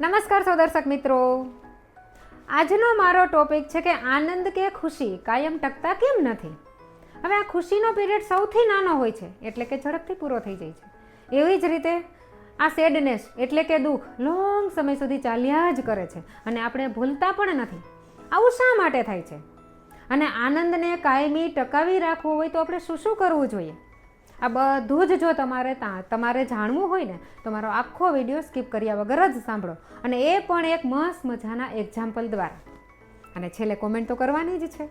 નમસ્કાર સૌ દર્શક મિત્રો. આજનો મારો ટોપિક છે કે આનંદ કે ખુશી કાયમ ટકતા કેમ નથી? હવે આ ખુશીનો પીરિયડ સૌથી નાનો હોય છે, એટલે કે ઝડપથી પૂરો થઈ જાય છે. એવી જ રીતે આ સેડનેસ એટલે કે દુઃખ લોંગ સમય સુધી ચાલ્યા જ કરે છે અને આપણે ભૂલતા પણ નથી. આવું શા માટે થાય છે? અને આનંદને કાયમી ટકાવી રાખવો હોય તો આપણે શું શું કરવું જોઈએ? આ બધું જ જો તમારે ત્યાં તમારે જાણવું હોય ને, તો મારો આખો વીડિયો સ્કીપ કર્યા વગર જ સાંભળો. અને એ પણ એક મસ્ત મજાના એક્ઝામ્પલ દ્વારા. અને છેલ્લે કોમેન્ટ તો કરવાની જ છે.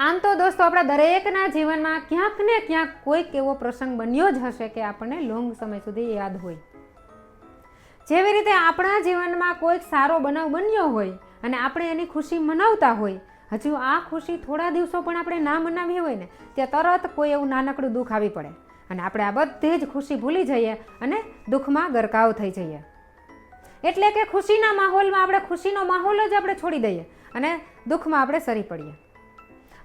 આમ તો દોસ્તો આપણા દરેકના જીવનમાં ક્યાંક ને ક્યાંક કોઈક એવો પ્રસંગ બન્યો જ હશે કે આપણને લોંગ સમય સુધી યાદ હોય. જેવી રીતે આપણા જીવનમાં કોઈક સારો બનાવ બન્યો હોય અને આપણે એની ખુશી મનાવતા હોય હજુ આ ખુશી થોડા દિવસો પણ આપણે ના મનાવી હોય ને, ત્યાં તરત કોઈ એવું નાનકડું દુઃખ આવી પડે. અને આપણે આ બધી જ ખુશી ભૂલી જઈએ અને દુઃખમાં ગરકાવ થઈ જઈએ. એટલે કે ખુશીના માહોલમાં આપણે ખુશીનો માહોલ જ આપણે છોડી દઈએ અને દુઃખમાં આપણે સરી પડીએ.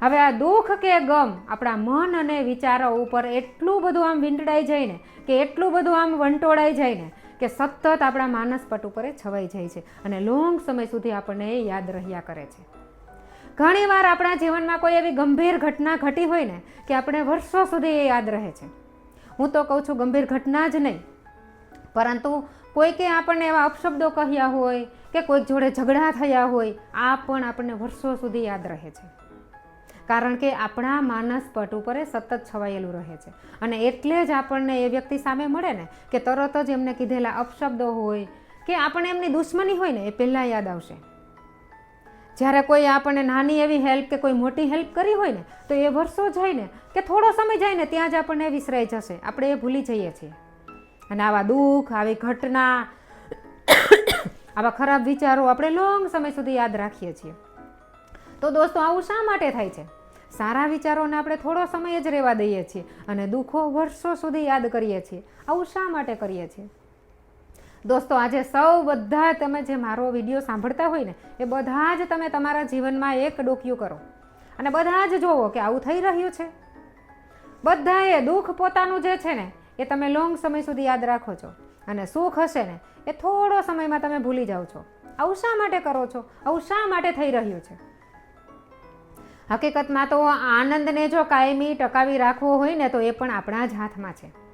હવે આ દુઃખ કે ગમ આપણા મન અને વિચારો ઉપર એટલું બધું આમ વીંટળાઈ જાય ને કે એટલું બધું આમ વંટોળાઈ જાય ને કે સતત આપણા માનસપટ ઉપર છવાઈ જાય છે અને લોંગ સમય સુધી આપણને એ યાદ રહ્યા કરે છે. ઘણીવાર આપણા જીવનમાં કોઈ એવી ગંભીર ઘટના ઘટી હોય ને કે આપણે વર્ષો સુધી એ યાદ રહે છે. હું તો કહું છું ગંભીર ઘટના જ નહીં. પરંતુ કોઈકે આપણને એવા અપશબ્દો કહ્યા હોય કે કોઈક જોડે ઝઘડા થયા હોય, આ પણ આપણને વર્ષો સુધી યાદ રહે છે. કારણ કે આપણા માનસ પટ ઉપર એ સતત છવાયેલું રહે છે. અને એટલે જ આપણને એ વ્યક્તિ સામે મળે ને કે તરત જ એમને કીધેલા અપશબ્દો હોય કે આપણે એમની દુશ્મની હોય ને એ પહેલાં યાદ આવશે. જ્યારે કોઈ આપણને નાની એવી હેલ્પ કે કોઈ મોટી હેલ્પ કરી હોય ને, તો એ વર્ષો જાય ને કે થોડો સમય જાય ને ત્યાં જ આપણને વિસરાઈ જશે. આપણે એ ભૂલી જઈએ છીએ. અને આવા દુઃખ, આવી ઘટના, આવા ખરાબ વિચારો આપણે લોંગ સમય સુધી યાદ રાખીએ છીએ. તો દોસ્તો, આવું શા માટે થાય છે? સારા વિચારોને આપણે થોડો સમય જ રહેવા દઈએ છીએ અને દુઃખો વર્ષો સુધી યાદ કરીએ છીએ. આવું શા માટે કરીએ છીએ? દોસ્તો, આજે સૌ બધા તમે જે મારો વીડિયો સાંભળતા હોય ને, એ બધા જ તમે તમારા જીવનમાં એક ડોક્યું કરો. અને બધા જ જોવો કે આવું થઈ રહ્યું છે. બધાએ દુઃખ પોતાનું જે છે ને, એ તમે લોંગ સમય સુધી યાદ રાખો છો. અને સુખ હશે ને, એ થોડો સમયમાં તમે ભૂલી જાઓ છો. આવું શા માટે કરો છો? આવું શા માટે થઈ રહ્યું છે? હકીકતમાં તો આનંદને જો કાયમી ટકાવી રાખવો હોય ને, તો એ પણ આપણા જ હાથમાં છે.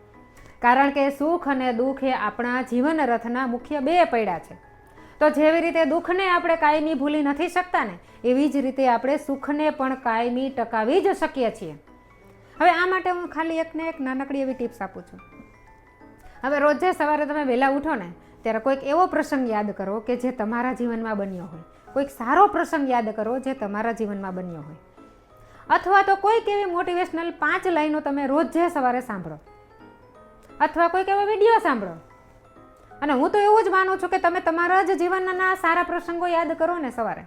કારણ કે સુખ અને દુઃખ એ આપણા જીવન રથના મુખ્ય બે પૈડા છે. તો જેવી રીતે દુઃખને આપણે કાયમી ભૂલી નથી શકતા ને એવી જ રીતે આપણે સુખને પણ કાયમી ટકાવી જ શકીએ છીએ. હવે આ માટે હું ખાલી એકને એક નાનકડી એવી ટિપ્સ આપું છું. હવે રોજે સવારે તમે વહેલા ઉઠો ને ત્યારે કોઈક એવો પ્રસંગ યાદ કરો કે જે તમારા જીવનમાં બન્યો હોય. કોઈક સારો પ્રસંગ યાદ કરો જે તમારા જીવનમાં બન્યો હોય. અથવા તો કોઈક એવી મોટિવેશનલ પાંચ લાઈનો તમે રોજે સવારે સાંભળો. અથવા કોઈક એવો વીડિયો સાંભળો. અને હું તો એવું જ માનું છું કે તમે તમારા જ જીવનના સારા પ્રસંગો યાદ કરો ને સવારે.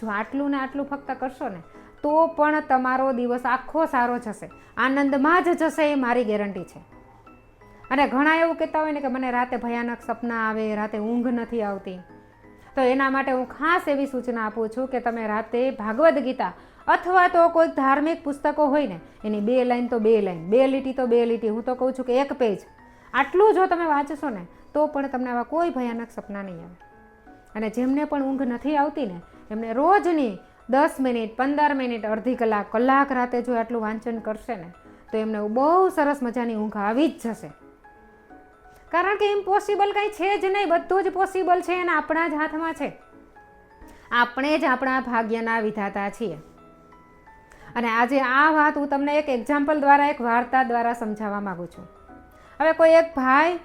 જો આટલું ને આટલું ફક્ત કરશો ને, તો પણ તમારો દિવસ આખો સારો જશે. આનંદમાં જ જશે એ મારી ગેરંટી છે. અને ઘણા એવું કહેતા હોય ને કે મને રાતે ભયાનક સપના આવે, રાતે ઊંઘ નથી આવતી. તો એના માટે હું ખાસ એવી સૂચના આપું છું કે તમે રાતે ભાગવદ્ ગીતા અથવા તો કોઈ ધાર્મિક પુસ્તકો હોય ને, એની બે લાઈન તો બે લાઈન, બે લીટી તો બે લીટી. હું તો કહું છું કે એક પેજ. આટલું જો તમે વાંચશો ને, તો પણ તમને આવા કોઈ ભયાનક સપના નહીં આવે. અને જેમને પણ ઊંઘ નથી આવતી ને, એમને રોજની દસ મિનિટ, પંદર મિનિટ, અડધી કલાક કલાક રાતે જો આટલું વાંચન કરશે ને, તો એમને બહુ સરસ મજાની ઊંઘ આવી જ જશે. કારણ કે ઇમ્પોસિબલ કંઈ છે જ નહીં, બધું જ પોસિબલ છે અને આપણા જ હાથમાં છે. આપણે જ આપણા ભાગ્યના વિધાતા છીએ. અને આજે આ વાત હું તમને એક એક્ઝામ્પલ દ્વારા, એક વાર્તા દ્વારા સમજાવવા માગું છું. હવે કોઈ એક ભાઈ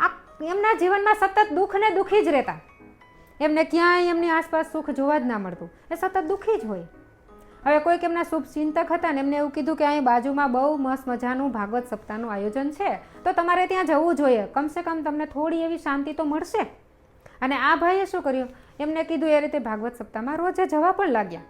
આ એમના જીવનમાં સતત દુઃખ ને દુઃખી જ રહેતા. એમને ક્યાંય એમની આસપાસ સુખ જોવા જ ના મળતું. એ સતત દુઃખી જ હોય. હવે કોઈક એમના શુભ ચિંતક હતા ને એમને એવું કીધું કે અહીં બાજુમાં બહુ મસ્ત મજાનું ભાગવત સપ્તાહનું આયોજન છે. તો તમારે ત્યાં જવું જોઈએ. કમસે કમ તમને થોડી એવી શાંતિ તો મળશે. અને આ ભાઈએ શું કર્યું? એમને કીધું એ રીતે ભાગવત સપ્તાહમાં રોજે જવા પણ લાગ્યા.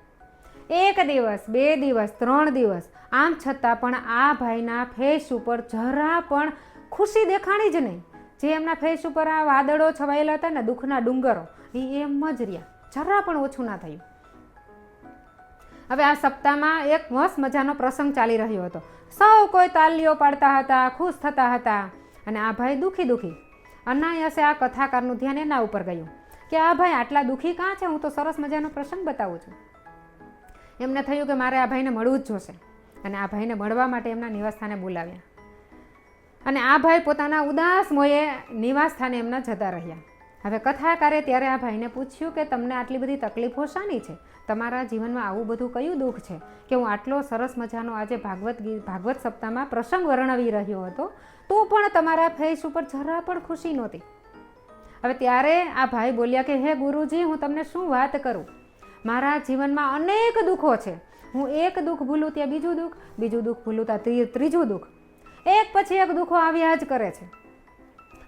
એક દિવસ, બે દિવસ, ત્રણ દિવસ. આમ છતાં પણ આ ભાઈના ફેસ ઉપર જરા પણ ખુશી દેખાણી જ નહીં. જે એમના ફેસ ઉપર આ વાદળો છવાયેલા હતા ને, દુઃખના ડુંગરો, એ એમ જ રહ્યા. જરા પણ ઓછું ના થયું. હવે આ સપ્તાહમાં એક મસ્ત મજાનો પ્રસંગ ચાલી રહ્યો હતો. સૌ કોઈ તાલીઓ પાડતા હતા, ખુશ થતા હતા અને આ ભાઈ દુઃખી દુઃખી. અનાયાસે આ કથાકારનું ધ્યાન એના ઉપર ગયું કે આ ભાઈ આટલા દુઃખી કાં છે? હું તો સરસ મજાનો પ્રસંગ બતાવું છું. એમને થયું કે મારે આ ભાઈને મળવું જ જોશે. અને આ ભાઈને મળવા માટે એમના નિવાસસ્થાને બોલાવ્યા. અને આ ભાઈ પોતાના ઉદાસ મોયે નિવાસસ્થાને એમના જતા રહ્યા. હવે કથાકારે ત્યારે આ ભાઈને પૂછ્યું કે તમને આટલી બધી તકલીફો શાની છે? તમારા જીવનમાં આવું બધું કયું દુઃખ છે? કે હું આટલો સરસ મજાનો આજે ભાગવત ગીત ભાગવત સપ્તાહમાં પ્રસંગ વર્ણવી રહ્યો હતો? તો પણ તમારા ફેસ ઉપર જરા પણ ખુશી નહોતી. હવે ત્યારે આ ભાઈ બોલ્યા કે, હે ગુરુજી, હું તમને શું વાત કરું? મારા જીવનમાં અનેક દુઃખો છે. હું એક દુઃખ ભૂલું ત્યાં બીજું દુઃખ બીજું દુઃખ ભૂલું ત્યાં ત્રીજું દુઃખ. એક પછી એક દુઃખો આવ્યા જ કરે છે.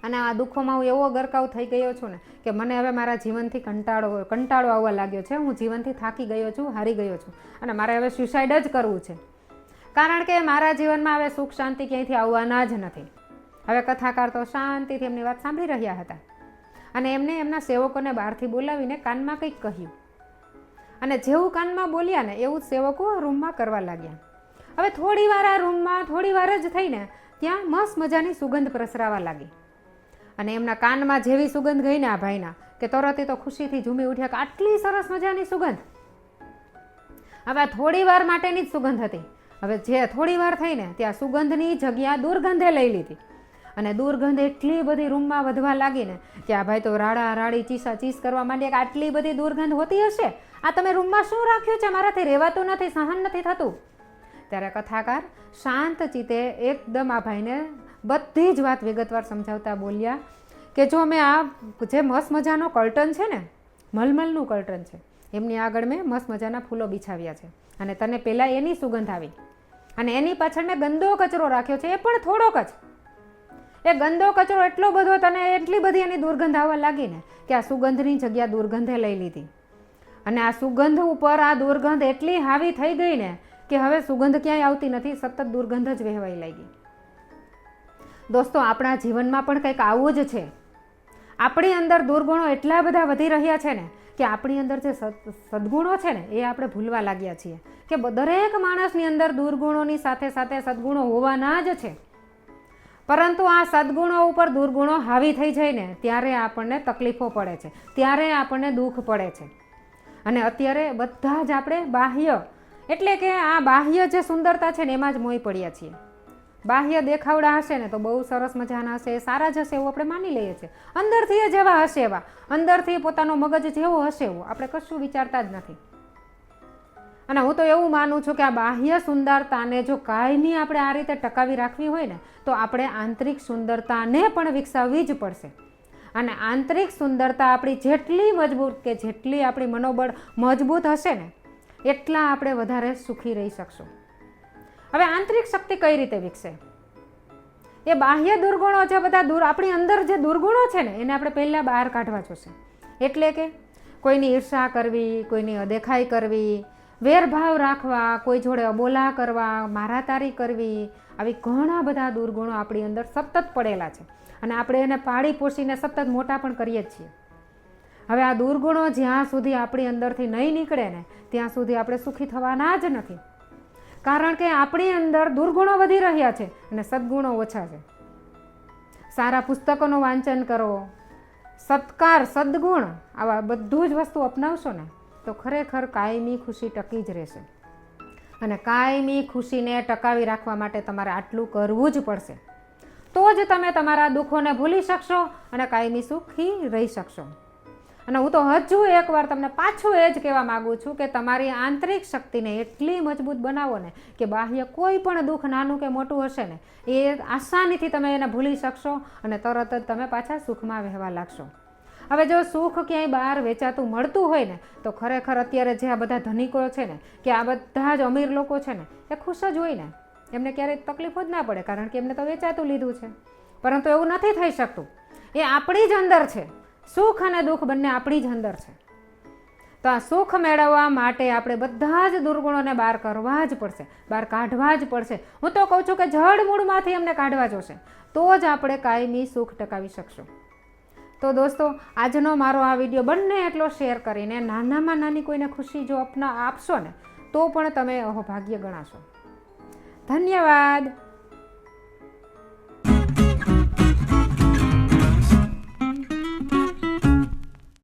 અને આ દુઃખોમાં હું એવો ગરકાવ થઈ ગયો છું ને કે મને હવે મારા જીવનથી કંટાળો કંટાળો આવવા લાગ્યો છે. હું જીવનથી થાકી ગયો છું, હારી ગયો છું. અને મારે હવે સ્યુસાઇડ જ કરવું છે. કારણ કે મારા જીવનમાં હવે સુખ શાંતિ ક્યાંયથી આવવાના જ નથી. હવે કથાકાર તો શાંતિથી એમની વાત સાંભળી રહ્યા હતા. અને એમને એમના સેવકોને બહારથી બોલાવીને કાનમાં કંઈક કહ્યું. અને જેવું કાનમાં બોલ્યા ને એવું જ સેવકો રૂમમાં કરવા લાગ્યા. હવે થોડી વાર આ રૂમમાં, થોડી વાર જ થઈને ત્યાં મસ્ત મજાની સુગંધ પ્રસરાવા લાગી. અને એમના કાનમાં જેવી સુગંધ ગઈ ને આ ભાઈના, કે તરત એ તો ખુશીથી ઝૂમી ઉઠ્યા કે આટલી સરસ મજાની સુગંધ. હવે આ થોડી વાર માટેની જ સુગંધ હતી. હવે જે થોડી વાર થઈને ત્યાં સુગંધની જગ્યા દુર્ગંધે લઈ લીધી. અને દુર્ગંધ એટલી બધી રૂમમાં વધવા લાગી ને કે આ ભાઈ તો રાડા રાડી ચીસા ચીસ કરવા માંડ્યા કે આટલી બધી દુર્ગંધ હોતી હશે? આ તમે રૂમમાં શું રાખ્યું છે? મારાથી રહેવાતું નથી, સહન નથી થતું. ત્યારે કથાકાર શાંત ચિત્તે એકદમ આ ભાઈને બધી જ વાત વિગતવાર સમજાવતા બોલ્યા કે જો મેં આ જે મસ્ત મજાનો કર્ટન છે ને, મલમલનું કર્ટન છે, એમની આગળ મેં મસ્ત મજાના ફૂલો બિછાવ્યા છે. અને તને પહેલાં એની સુગંધ આવી. અને એની પાછળ મેં ગંદો કચરો રાખ્યો છે, એ પણ થોડોક જ. એ ગંદો કચરો એટલો બધો તને એટલી બધી એની દુર્ગંધ આવવા લાગી ને કે આ સુગંધની જગ્યા દુર્ગંધે લઈ લીધી. અને આ સુગંધ ઉપર આ દુર્ગંધ એટલી હાવી થઈ ગઈ ને કે હવે સુગંધ ક્યાંય આવતી નથી, સતત દુર્ગંધ જ વહેવાઈ લાગી. દોસ્તો, આપણા જીવનમાં પણ કંઈક આવું જ છે. આપણી અંદર દુર્ગુણો એટલા બધા વધી રહ્યા છે ને, કે આપણી અંદર જે સદ, સદગુણો છે ને, એ આપણે ભૂલવા લાગ્યા છીએ. કે દરેક માણસની અંદર દુર્ગુણોની સાથે સાથે સદગુણો હોવાના જ છે. પરંતુ આ સદગુણો ઉપર દુર્ગુણો હાવી થઈ જાય ને ત્યારે આપણને તકલીફો પડે છે, ત્યારે આપણને દુઃખ પડે છે. અને અત્યારે બધા જ આપણે બાહ્ય એટલે કે આ બાહ્ય જે સુંદરતા છે ને એમાં જ મોહી પડ્યા છીએ. બાહ્ય દેખાવડા હશે ને તો બહુ સરસ મજાના હશે સારા જ હશે એવું આપણે માની લઈએ છીએ. અંદરથી એ જેવા હશે એવા. અંદરથી પોતાનો મગજ જેવો હશે એવો. આપણે કશું વિચારતા જ નથી. અને હું તો એવું માનું છું કે આ બાહ્ય સુંદરતાને જો કાયમી આપણે આ રીતે ટકાવી રાખવી હોય ને, તો આપણે આંતરિક સુંદરતાને પણ વિકસાવવી જ પડશે. અને આંતરિક સુંદરતા આપણી જેટલી મજબૂત કે જેટલી આપણી મનોબળ મજબૂત હશે ને એટલા આપણે વધારે સુખી રહી શકશું. હવે આંતરિક શક્તિ કઈ રીતે વિકસે? એ બાહ્ય દુર્ગુણો જે બધા દૂર, આપણી અંદર જે દુર્ગુણો છે ને, એને આપણે પહેલાં બહાર કાઢવા જોશે. એટલે કે કોઈની ઈર્ષા કરવી, કોઈની અદેખાઈ કરવી, વેરભાવ રાખવા, કોઈ જોડે અબોલા કરવા, મારાતારી કરવી, આવી ઘણા બધા દુર્ગુણો આપણી અંદર સતત પડેલા છે. અને આપણે એને પાળી પોષીને સતત મોટા પણ કરીએ જ છીએ. હવે આ દુર્ગુણો જ્યાં સુધી આપણી અંદરથી નહીં નીકળે ને, ત્યાં સુધી આપણે સુખી થવાના જ નથી. કારણ કે આપણી અંદર દુર્ગુણો વધી રહ્યા છે અને સદગુણો ઓછા છે. સારા પુસ્તકોનું વાંચન કરો, સત્કાર, સદગુણ, આવા બધું જ વસ્તુ અપનાવશો ને, તો ખરેખર કાયમી ખુશી ટકી જ રહેશે. અને કાયમી ખુશીને ટકાવી રાખવા માટે તમારે આટલું કરવું જ પડશે. તો જ તમે તમારા દુઃખોને ભૂલી શકશો અને કાયમી સુખી રહી શકશો. અને હું તો હજુ એકવાર તમને પાછું એ જ કહેવા માગું છું કે તમારી આંતરિક શક્તિને એટલી મજબૂત બનાવો ને કે બાહ્ય કોઈ પણ દુઃખ નાનું કે મોટું હશે ને, એ આસાનીથી તમે એને ભૂલી શકશો અને તરત જ તમે પાછા સુખમાં વહેવા લાગશો. હવે જો સુખ ક્યાંય બહાર વેચાતું મળતું હોય ને, તો ખરેખર અત્યારે જે આ બધા ધનિકો છે ને, કે આ બધા જ અમીર લોકો છે ને, એ ખુશ જ હોય ને. એમને ક્યારેય તકલીફ જ ના પડે કારણ કે એમને તો વેચાતું લીધું છે. પરંતુ એવું નથી થઈ શકતું. એ આપણી જ અંદર છે. સુખ અને દુઃખ બંને આપણી જ અંદર છે. તો આ સુખ મેળવવા માટે આપણે બધા જ દુર્ગુણોને બહાર કરવા જ પડશે, બહાર કાઢવા જ પડશે. હું તો કહું છું કે જડ મૂળમાંથી એમને કાઢવા જોશે, તો જ આપણે કાયમી સુખ ટકાવી શકશું. તો દોસ્તો, આજનો મારો આ વીડિયો બંને એટલો શેર કરીને નાનામાં નાની કોઈને ખુશી જો અપના આપશો ને, તો પણ તમે અહોભાગ્ય ગણાશો. ધન્યવાદ.